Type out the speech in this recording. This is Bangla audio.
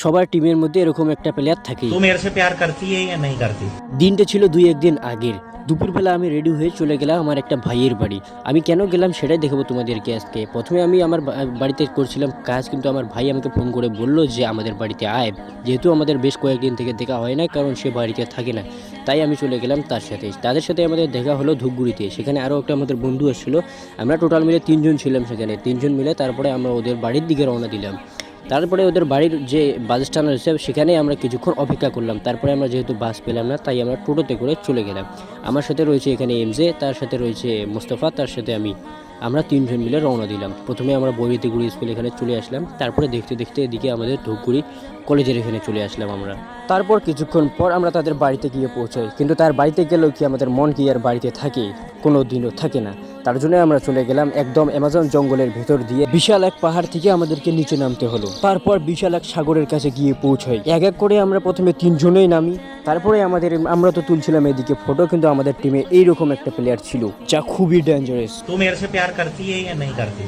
সবার টিমের মধ্যে এরকম একটা প্লেয়ার থাকে। দিনটা ছিল দুই একদিন আগের। দুপুরবেলা আমি রেডি হয়ে চলে গেলাম আমার একটা ভাইয়ের বাড়ি। আমি কেন গেলাম সেটাই দেখব তোমাদেরকে আজকে। প্রথমে আমি আমার বাড়িতে করছিলাম কাজ কিন্তু আমার ভাই আমাকে ফোন করে বলল যে আমাদের বাড়িতে আয়। যেহেতু আমাদের বেশ কয়েকদিন থেকে দেখা হয় না কারণ সে বাড়িতে থাকে না। তাই আমি চলে গেলাম তার সাথে। তাদের সাথে আমাদের দেখা হলো ধূপগুড়িতে। সেখানে আরও একটা আমাদের বন্ধু এসেছিল আমরা টোটাল মিলে তিনজন ছিলাম সেখানে। তিনজন মিলে তারপরে আমরা ওদের বাড়ির দিকে রওনা দিলাম। তারপরে ওদের বাড়ির যে বাস স্ট্যান্ড রয়েছে, সেখানেই আমরা কিছুক্ষণ অপেক্ষা করলাম। তারপরে আমরা যেহেতু বাস পেলাম না, তাই আমরা টোটোতে করে চলে গেলাম। আমার সাথে রয়েছে এখানে এমজে তার সাথে রয়েছে মোস্তফা, তার সাথে আমি। আমরা তিনজন মিলে রওনা দিলাম। প্রথমে আমরা বৈরিতিগুড়ি স্কুল এখানে চলে আসলাম। তারপরে দেখতে দেখতে এদিকে আমাদের ধূপগুড়ি কলেজের এখানে চলে আসলাম আমরা। তারপর কিছুক্ষণ পর আমরা তাদের বাড়িতে গিয়ে পৌঁছাই। কিন্তু তার বাড়িতে গেলেও কি আমাদের মন কি আর বাড়িতে থাকে? কোনো দিনও থাকে না। তার জন্য আমরা চলে গেলাম একদম অ্যামাজন জঙ্গলের ভেতর দিয়ে। বিশাল এক পাহাড় থেকে আমাদেরকে নিচে নামতে হলো। তারপর বিশাল এক সাগরের কাছে গিয়ে পৌঁছাই। এক এক করে আমরা প্রথমে তিনজনেই নামি। তারপরে আমাদের, আমরা তো তুলছিলাম এদিকে ফটো কিন্তু আমাদের টিমে এইরকম একটা প্লেয়ার ছিল, যা খুবই ডেঞ্জারাস তুমি এর সে প্যার করতি হ্যাঁ করতি।